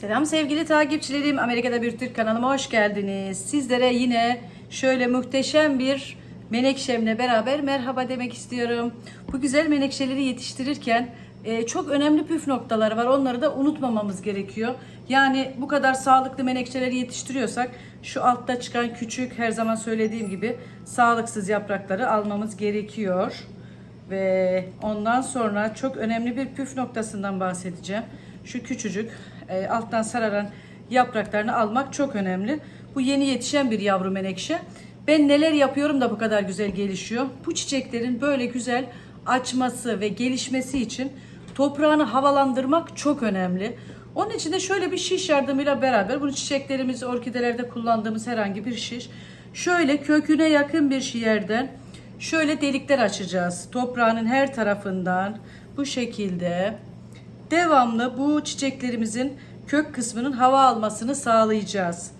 Selam sevgili takipçilerim. Amerika'da bir Türk kanalıma hoş geldiniz. Sizlere yine şöyle muhteşem bir menekşemle beraber merhaba demek istiyorum. Bu güzel menekşeleri yetiştirirken e, çok önemli püf noktaları var. Onları da unutmamamız gerekiyor. Yani bu kadar sağlıklı menekşeleri yetiştiriyorsak şu altta çıkan küçük her zaman söylediğim gibi sağlıksız yaprakları almamız gerekiyor. Ve ondan sonra çok önemli bir püf noktasından bahsedeceğim. Şu küçücük e, alttan sararan yapraklarını almak çok önemli. Bu yeni yetişen bir yavru menekşe. Ben neler yapıyorum da bu kadar güzel gelişiyor. Bu çiçeklerin böyle güzel açması ve gelişmesi için toprağını havalandırmak çok önemli. Onun için de şöyle bir şiş yardımıyla beraber bunu çiçeklerimiz, orkidelerde kullandığımız herhangi bir şiş. Şöyle köküne yakın bir yerden şöyle delikler açacağız. Toprağının her tarafından bu şekilde devamlı bu çiçeklerimizin kök kısmının hava almasını sağlayacağız.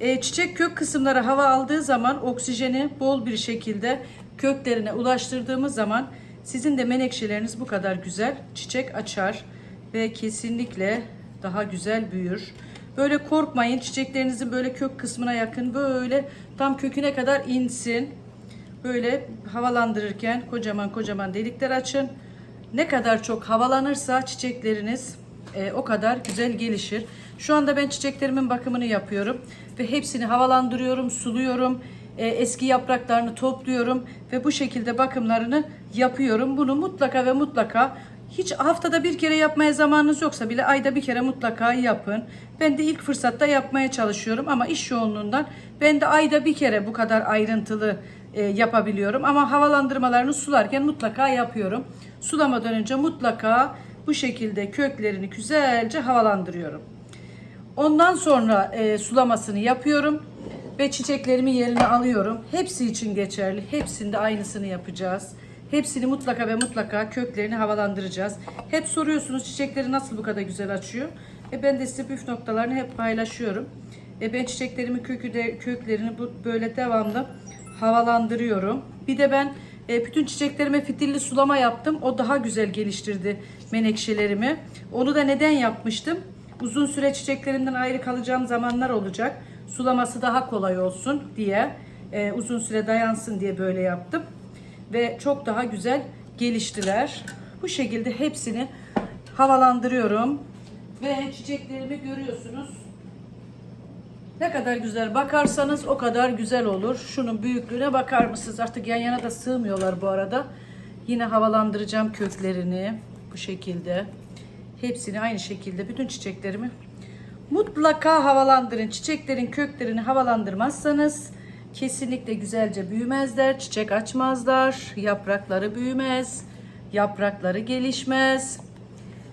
E, çiçek kök kısımları hava aldığı zaman oksijeni bol bir şekilde köklerine ulaştırdığımız zaman sizin de menekşeleriniz bu kadar güzel çiçek açar ve kesinlikle daha güzel büyür. Böyle korkmayın çiçeklerinizin böyle kök kısmına yakın böyle tam köküne kadar insin. Böyle havalandırırken kocaman kocaman delikler açın. Ne kadar çok havalanırsa çiçekleriniz e, o kadar güzel gelişir. Şu anda ben çiçeklerimin bakımını yapıyorum ve hepsini havalandırıyorum, suluyorum. E, eski yapraklarını topluyorum ve bu şekilde bakımlarını yapıyorum. Bunu mutlaka ve mutlaka hiç haftada bir kere yapmaya zamanınız yoksa bile ayda bir kere mutlaka yapın. Ben de ilk fırsatta yapmaya çalışıyorum ama iş yoğunluğundan ben de ayda bir kere bu kadar ayrıntılı e, yapabiliyorum. Ama havalandırmalarını sularken mutlaka yapıyorum. Sulamadan önce mutlaka bu şekilde köklerini güzelce havalandırıyorum. Ondan sonra e, sulamasını yapıyorum ve çiçeklerimi yerine alıyorum. Hepsi için geçerli. Hepsinde aynısını yapacağız. Hepsini mutlaka ve mutlaka köklerini havalandıracağız. Hep soruyorsunuz çiçekleri nasıl bu kadar güzel açıyor? E ben de size püf noktalarını hep paylaşıyorum. E ben çiçeklerimin kökü de, köklerini bu böyle devamlı havalandırıyorum. Bir de ben e, bütün çiçeklerime fitilli sulama yaptım. O daha güzel geliştirdi menekşelerimi. Onu da neden yapmıştım? Uzun süre çiçeklerimden ayrı kalacağım zamanlar olacak. Sulaması daha kolay olsun diye, e, uzun süre dayansın diye böyle yaptım. Ve çok daha güzel geliştiler. Bu şekilde hepsini havalandırıyorum. Ve çiçeklerimi görüyorsunuz. Ne kadar güzel bakarsanız o kadar güzel olur. Şunun büyüklüğüne bakar mısınız? Artık yan yana da sığmıyorlar bu arada. Yine havalandıracağım köklerini bu şekilde. Hepsini aynı şekilde bütün çiçeklerimi mutlaka havalandırın. Çiçeklerin köklerini havalandırmazsanız kesinlikle güzelce büyümezler. Çiçek açmazlar. Yaprakları büyümez. Yaprakları gelişmez.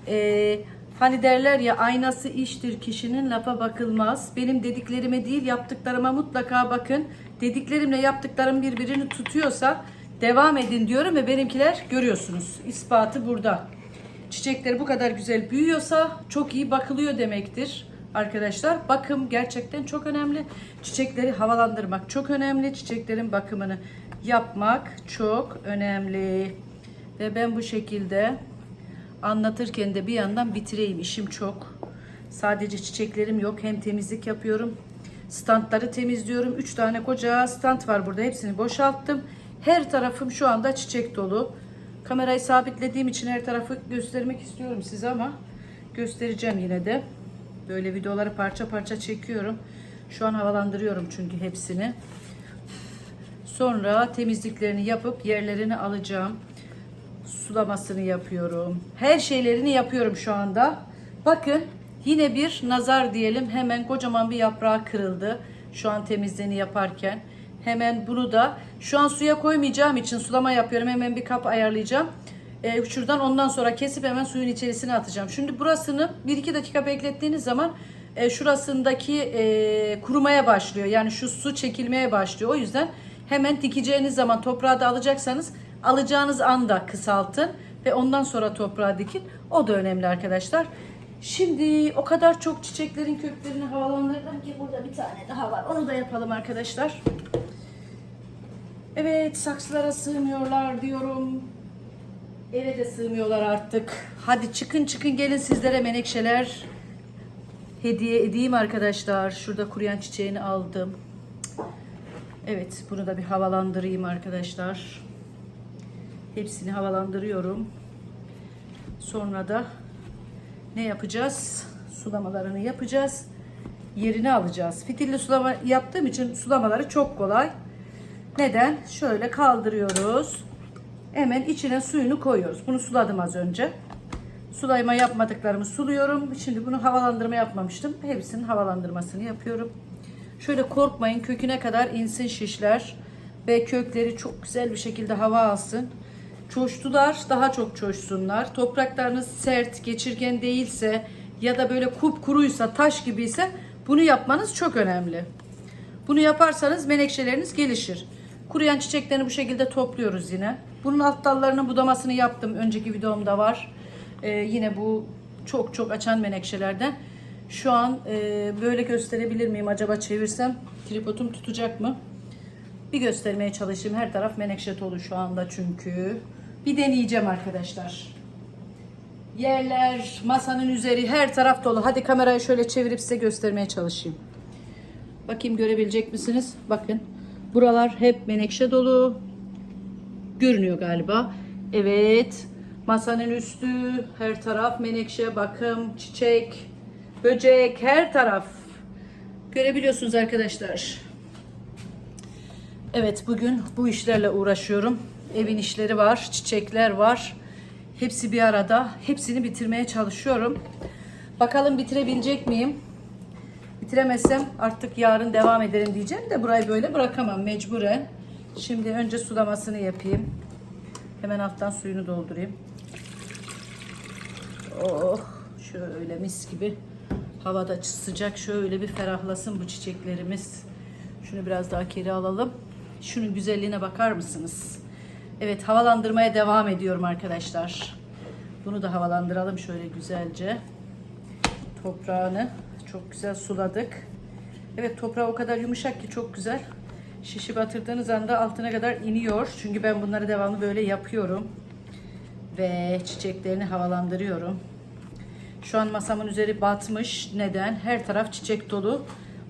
Ee, hani derler ya aynası iştir kişinin lafa bakılmaz. Benim dediklerime değil yaptıklarıma mutlaka bakın. Dediklerimle yaptıklarım birbirini tutuyorsa devam edin diyorum ve benimkiler görüyorsunuz. İspatı burada. Çiçekleri bu kadar güzel büyüyorsa çok iyi bakılıyor demektir. Arkadaşlar bakım gerçekten çok önemli. Çiçekleri havalandırmak çok önemli. Çiçeklerin bakımını yapmak çok önemli. Ve ben bu şekilde anlatırken de bir yandan bitireyim. İşim çok. Sadece çiçeklerim yok. Hem temizlik yapıyorum. Standları temizliyorum. 3 tane koca stand var burada. Hepsini boşalttım. Her tarafım şu anda çiçek dolu. Kamerayı sabitlediğim için her tarafı göstermek istiyorum size ama göstereceğim yine de. Böyle videoları parça parça çekiyorum. Şu an havalandırıyorum çünkü hepsini. Sonra temizliklerini yapıp yerlerini alacağım. Sulamasını yapıyorum. Her şeylerini yapıyorum şu anda. Bakın yine bir nazar diyelim. Hemen kocaman bir yaprağı kırıldı. Şu an temizliğini yaparken. Hemen bunu da şu an suya koymayacağım için sulama yapıyorum. Hemen bir kap ayarlayacağım. Ee, şuradan ondan sonra kesip hemen suyun içerisine atacağım. Şimdi burasını 1-2 dakika beklettiğiniz zaman e, şurasındaki e, kurumaya başlıyor. Yani şu su çekilmeye başlıyor. O yüzden hemen dikeceğiniz zaman toprağı da alacaksanız alacağınız anda kısaltın ve ondan sonra toprağa dikin. O da önemli arkadaşlar. Şimdi o kadar çok çiçeklerin köklerini havalandırdım ki burada bir tane daha var. Onu da yapalım arkadaşlar. Evet saksılara sığmıyorlar diyorum. Eve de sığmıyorlar artık. Hadi çıkın çıkın gelin sizlere menekşeler hediye edeyim arkadaşlar. Şurada kuruyan çiçeğini aldım. Evet bunu da bir havalandırayım arkadaşlar. Hepsini havalandırıyorum. Sonra da ne yapacağız? Sulamalarını yapacağız. Yerini alacağız. Fitilli sulama yaptığım için sulamaları çok kolay. Neden? Şöyle kaldırıyoruz. Hemen içine suyunu koyuyoruz. Bunu suladım az önce. Sulayma yapmadıklarımı suluyorum. Şimdi bunu havalandırma yapmamıştım. Hepsinin havalandırmasını yapıyorum. Şöyle korkmayın köküne kadar insin şişler ve kökleri çok güzel bir şekilde hava alsın. Çoştular daha çok çoşsunlar. Topraklarınız sert, geçirgen değilse ya da böyle kupkuruysa, taş gibiyse bunu yapmanız çok önemli. Bunu yaparsanız menekşeleriniz gelişir. Kuruyan çiçeklerini bu şekilde topluyoruz yine. Bunun alt dallarının budamasını yaptım. Önceki videomda var. Ee, yine bu çok çok açan menekşelerden. Şu an e, böyle gösterebilir miyim acaba çevirsem? Tripodum tutacak mı? Bir göstermeye çalışayım. Her taraf menekşe dolu şu anda çünkü. Bir deneyeceğim arkadaşlar. Yerler, masanın üzeri her taraf dolu. Hadi kamerayı şöyle çevirip size göstermeye çalışayım. Bakayım görebilecek misiniz? Bakın. Buralar hep menekşe dolu. Görünüyor galiba. Evet. Masanın üstü, her taraf menekşe, bakım, çiçek, böcek, her taraf. Görebiliyorsunuz arkadaşlar. Evet bugün bu işlerle uğraşıyorum. Evin işleri var, çiçekler var. Hepsi bir arada. Hepsini bitirmeye çalışıyorum. Bakalım bitirebilecek miyim? Bitiremezsem artık yarın devam ederim diyeceğim de burayı böyle bırakamam mecburen. Şimdi önce sulamasını yapayım. Hemen alttan suyunu doldurayım. Oh şöyle mis gibi havada sıcak şöyle bir ferahlasın bu çiçeklerimiz. Şunu biraz daha geri alalım. Şunun güzelliğine bakar mısınız? Evet havalandırmaya devam ediyorum arkadaşlar. Bunu da havalandıralım şöyle güzelce. Toprağını çok güzel suladık. Evet toprağı o kadar yumuşak ki çok güzel. Şişi batırdığınız anda altına kadar iniyor. Çünkü ben bunları devamlı böyle yapıyorum. Ve çiçeklerini havalandırıyorum. Şu an masamın üzeri batmış. Neden? Her taraf çiçek dolu.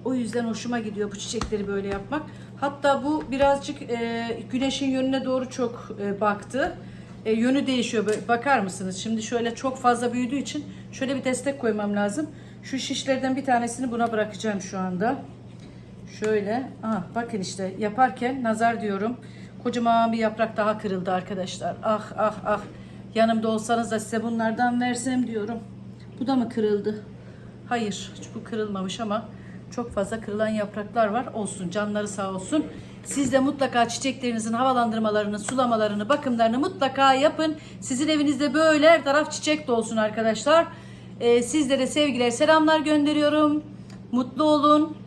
O yüzden hoşuma gidiyor bu çiçekleri böyle yapmak. Hatta bu birazcık e, güneşin yönüne doğru çok e, baktı. E, yönü değişiyor. Bakar mısınız? Şimdi şöyle çok fazla büyüdüğü için şöyle bir destek koymam lazım. Şu şişlerden bir tanesini buna bırakacağım şu anda. Şöyle. Aha, bakın işte yaparken nazar diyorum. Kocaman bir yaprak daha kırıldı arkadaşlar. Ah ah ah. Yanımda olsanız da size bunlardan versem diyorum. Bu da mı kırıldı? Hayır, bu kırılmamış ama çok fazla kırılan yapraklar var. Olsun, canları sağ olsun. Siz de mutlaka çiçeklerinizin havalandırmalarını, sulamalarını, bakımlarını mutlaka yapın. Sizin evinizde böyle her taraf çiçek dolsun arkadaşlar. Ee, sizlere sevgiler, selamlar gönderiyorum. Mutlu olun.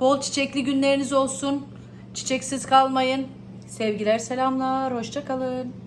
Bol çiçekli günleriniz olsun. Çiçeksiz kalmayın. Sevgiler, selamlar. Hoşça kalın.